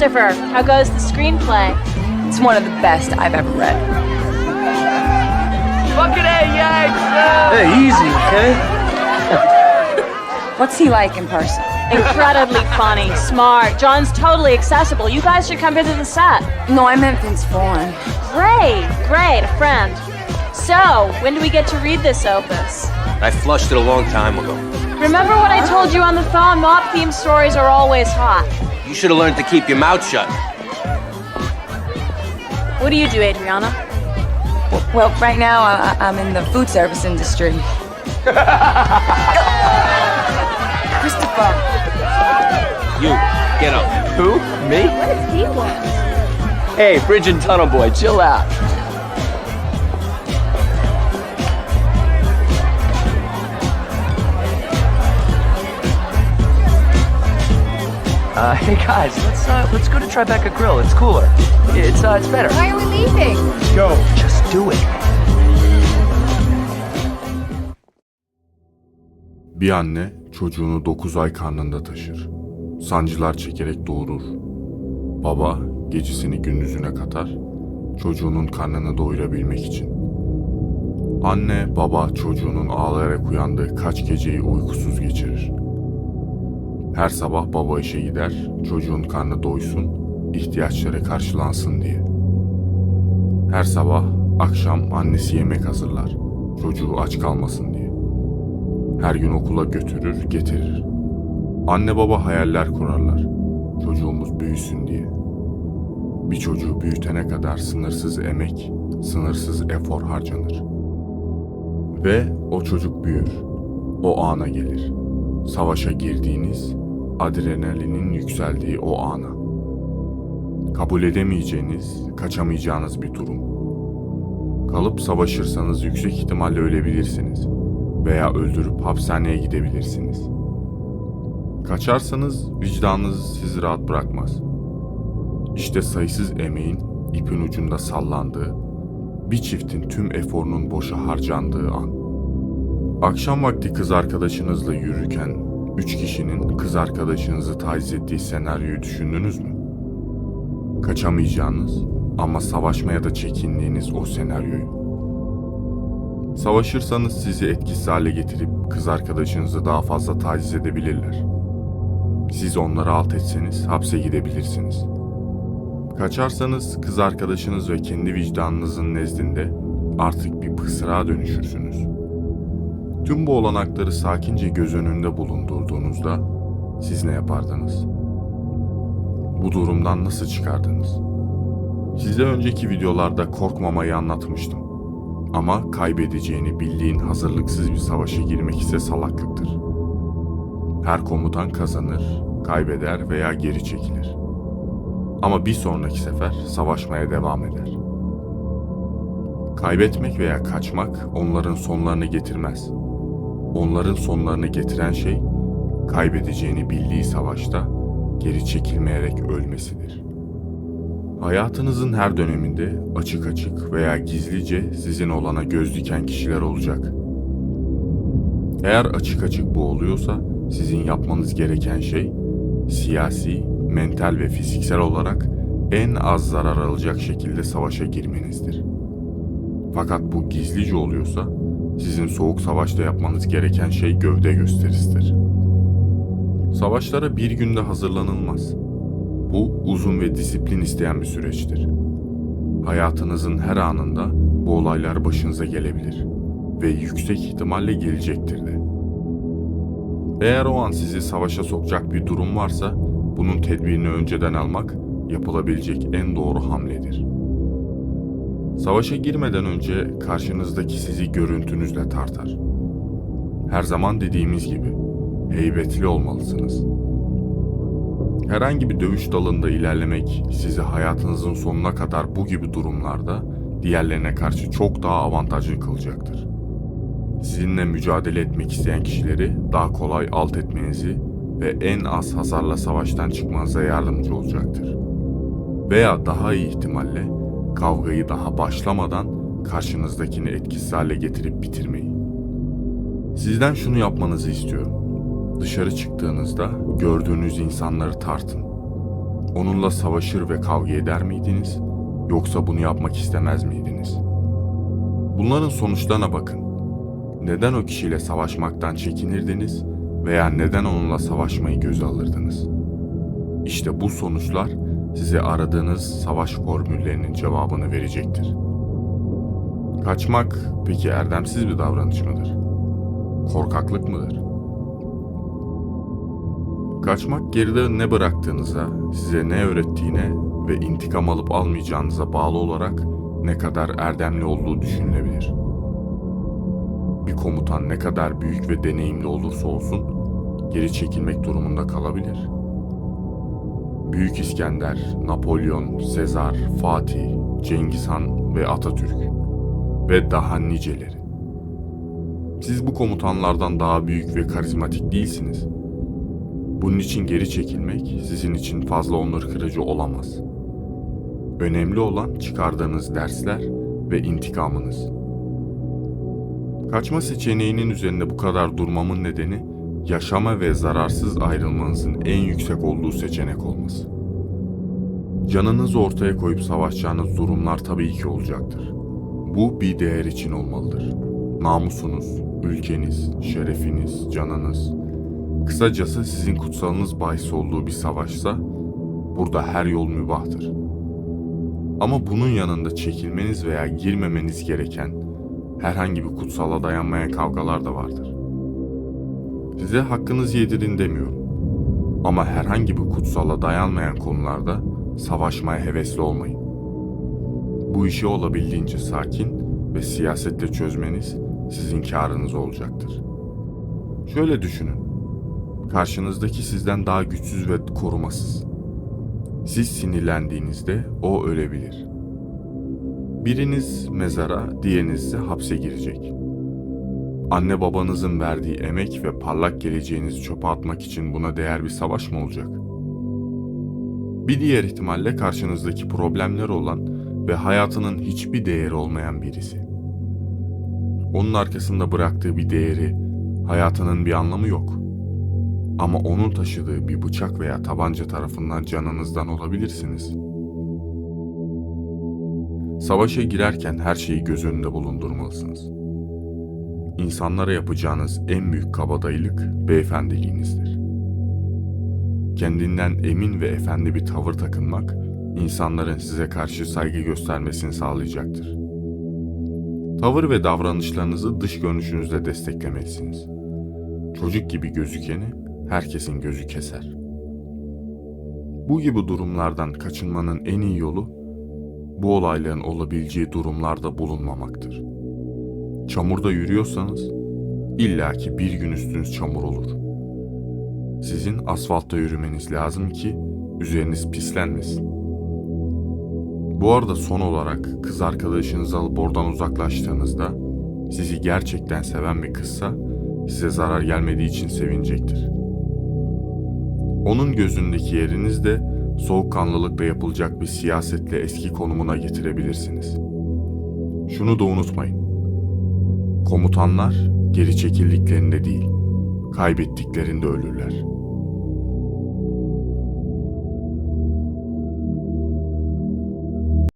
Christopher, how goes the screenplay? It's one of the best I've ever read. Fucking A, Yanks! Hey, easy, okay? What's he like in person? Incredibly funny, smart. John's totally accessible. You guys should come visit the set. No, I meant Vince Vaughn. Great, great, a friend. So, when do we get to read this opus? I flushed it a long time ago. Remember what I told you on the phone? Mob themed stories are always hot. You should have learned to keep your mouth shut. What do you do, Adriana? Well, right now I- I- I'm in the food service industry. Christopher. You, get up. Who? Me? What does he want? Hey, Bridge and Tunnel Boy, chill out. Uh, hey guys, let's uh, let's go to Tribeca Grill. It's cooler. It's uh, it's better. Why are we leaving? Go. Just do it. Bir anne çocuğunu 9 ay karnında taşır. Sancılar çekerek doğurur. Baba gecesini gündüzüne katar. Çocuğunun karnını doyurabilmek için. Anne baba çocuğunun ağlayarak uyandığı kaç geceyi uykusuz geçirir. Her sabah baba işe gider, çocuğun karnı doysun, ihtiyaçları karşılansın diye. Her sabah, akşam annesi yemek hazırlar, çocuğu aç kalmasın diye. Her gün okula götürür, getirir. Anne baba hayaller kurarlar. Çocuğumuz büyüsün diye. Bir çocuğu büyütene kadar sınırsız emek, sınırsız efor harcanır. Ve o çocuk büyür. O ana gelir. Savaşa girdiğiniz, adrenalinin yükseldiği o ana. Kabul edemeyeceğiniz, kaçamayacağınız bir durum. Kalıp savaşırsanız yüksek ihtimalle ölebilirsiniz veya öldürüp hapishaneye gidebilirsiniz. Kaçarsanız vicdanınız sizi rahat bırakmaz. İşte sayısız emeğin ipin ucunda sallandığı, bir çiftin tüm eforunun boşa harcandığı an. Akşam vakti kız arkadaşınızla yürürken üç kişinin kız arkadaşınızı taciz ettiği senaryoyu düşündünüz mü? Kaçamayacağınız ama savaşmaya da çekindiğiniz o senaryoyu. Savaşırsanız sizi etkisiz hale getirip kız arkadaşınızı daha fazla taciz edebilirler. Siz onları alt etseniz hapse gidebilirsiniz. Kaçarsanız kız arkadaşınız ve kendi vicdanınızın nezdinde artık bir pısırağa dönüşürsünüz. Tüm bu olanakları sakince göz önünde bulundurduğunuzda siz ne yapardınız? Bu durumdan nasıl çıkardınız? Size önceki videolarda korkmamayı anlatmıştım. Ama kaybedeceğini bildiğin hazırlıksız bir savaşa girmek ise salaklıktır. Her komutan kazanır, kaybeder veya geri çekilir. Ama bir sonraki sefer savaşmaya devam eder. Kaybetmek veya kaçmak onların sonlarını getirmez. Onların sonlarını getiren şey kaybedeceğini bildiği savaşta geri çekilmeyerek ölmesidir. Hayatınızın her döneminde açık açık veya gizlice sizin olana göz diken kişiler olacak. Eğer açık açık bu oluyorsa sizin yapmanız gereken şey siyasi, mental ve fiziksel olarak en az zarar alacak şekilde savaşa girmenizdir. Fakat bu gizlice oluyorsa sizin soğuk savaşta yapmanız gereken şey gövde gösterisidir. Savaşlara bir günde hazırlanılmaz. Bu uzun ve disiplin isteyen bir süreçtir. Hayatınızın her anında bu olaylar başınıza gelebilir ve yüksek ihtimalle gelecektir de. Eğer o an sizi savaşa sokacak bir durum varsa bunun tedbirini önceden almak yapılabilecek en doğru hamledir. Savaşa girmeden önce karşınızdaki sizi görüntünüzle tartar. Her zaman dediğimiz gibi heybetli olmalısınız. Herhangi bir dövüş dalında ilerlemek sizi hayatınızın sonuna kadar bu gibi durumlarda diğerlerine karşı çok daha avantajlı kılacaktır. Sizinle mücadele etmek isteyen kişileri daha kolay alt etmenizi ve en az hasarla savaştan çıkmanıza yardımcı olacaktır. Veya daha iyi ihtimalle kavgayı daha başlamadan karşınızdakini etkisiz hale getirip bitirmeyi. Sizden şunu yapmanızı istiyorum. Dışarı çıktığınızda gördüğünüz insanları tartın. Onunla savaşır ve kavga eder miydiniz? Yoksa bunu yapmak istemez miydiniz? Bunların sonuçlarına bakın. Neden o kişiyle savaşmaktan çekinirdiniz veya neden onunla savaşmayı göze alırdınız? İşte bu sonuçlar size aradığınız savaş formüllerinin cevabını verecektir. Kaçmak peki erdemsiz bir davranış mıdır? Korkaklık mıdır? Kaçmak geride ne bıraktığınıza, size ne öğrettiğine ve intikam alıp almayacağınıza bağlı olarak ne kadar erdemli olduğu düşünülebilir. Bir komutan ne kadar büyük ve deneyimli olursa olsun geri çekilmek durumunda kalabilir. Büyük İskender, Napolyon, Sezar, Fatih, Cengiz Han ve Atatürk ve daha niceleri. Siz bu komutanlardan daha büyük ve karizmatik değilsiniz. Bunun için geri çekilmek sizin için fazla onur kırıcı olamaz. Önemli olan çıkardığınız dersler ve intikamınız. Kaçma seçeneğinin üzerinde bu kadar durmamın nedeni yaşama ve zararsız ayrılmanızın en yüksek olduğu seçenek olması. Canınızı ortaya koyup savaşacağınız durumlar tabii ki olacaktır. Bu bir değer için olmalıdır. Namusunuz, ülkeniz, şerefiniz, canınız, kısacası sizin kutsalınız bahis olduğu bir savaşsa burada her yol mübahtır. Ama bunun yanında çekilmeniz veya girmemeniz gereken herhangi bir kutsala dayanmayan kavgalar da vardır. Size hakkınızı yedirin demiyorum. Ama herhangi bir kutsala dayanmayan konularda savaşmaya hevesli olmayın. Bu işi olabildiğince sakin ve siyasetle çözmeniz sizin karınız olacaktır. Şöyle düşünün. Karşınızdaki sizden daha güçsüz ve korumasız. Siz sinirlendiğinizde o ölebilir. Biriniz mezara, diğeriniz ise hapse girecek. Anne babanızın verdiği emek ve parlak geleceğinizi çöpe atmak için buna değer bir savaş mı olacak? Bir diğer ihtimalle karşınızdaki problemleri olan ve hayatının hiçbir değeri olmayan birisi. Onun arkasında bıraktığı bir değeri, hayatının bir anlamı yok. Ama onun taşıdığı bir bıçak veya tabanca tarafından canınızdan olabilirsiniz. Savaşa girerken her şeyi göz önünde bulundurmalısınız. İnsanlara yapacağınız en büyük kabadayılık beyefendiliğinizdir. Kendinden emin ve efendi bir tavır takınmak, insanların size karşı saygı göstermesini sağlayacaktır. Tavır ve davranışlarınızı dış görünüşünüzle desteklemelisiniz. Çocuk gibi gözükeni herkesin gözü keser. Bu gibi durumlardan kaçınmanın en iyi yolu bu olayların olabileceği durumlarda bulunmamaktır. Çamurda yürüyorsanız illaki bir gün üstünüz çamur olur. Sizin asfaltta yürümeniz lazım ki üzeriniz pislenmesin. Bu arada son olarak kız arkadaşınızı alıp oradan uzaklaştığınızda sizi gerçekten seven bir kızsa size zarar gelmediği için sevinecektir. Onun gözündeki yeriniz de soğukkanlılıkla yapılacak bir siyasetle eski konumuna getirebilirsiniz. Şunu da unutmayın. Komutanlar geri çekildiklerinde değil, kaybettiklerinde ölürler.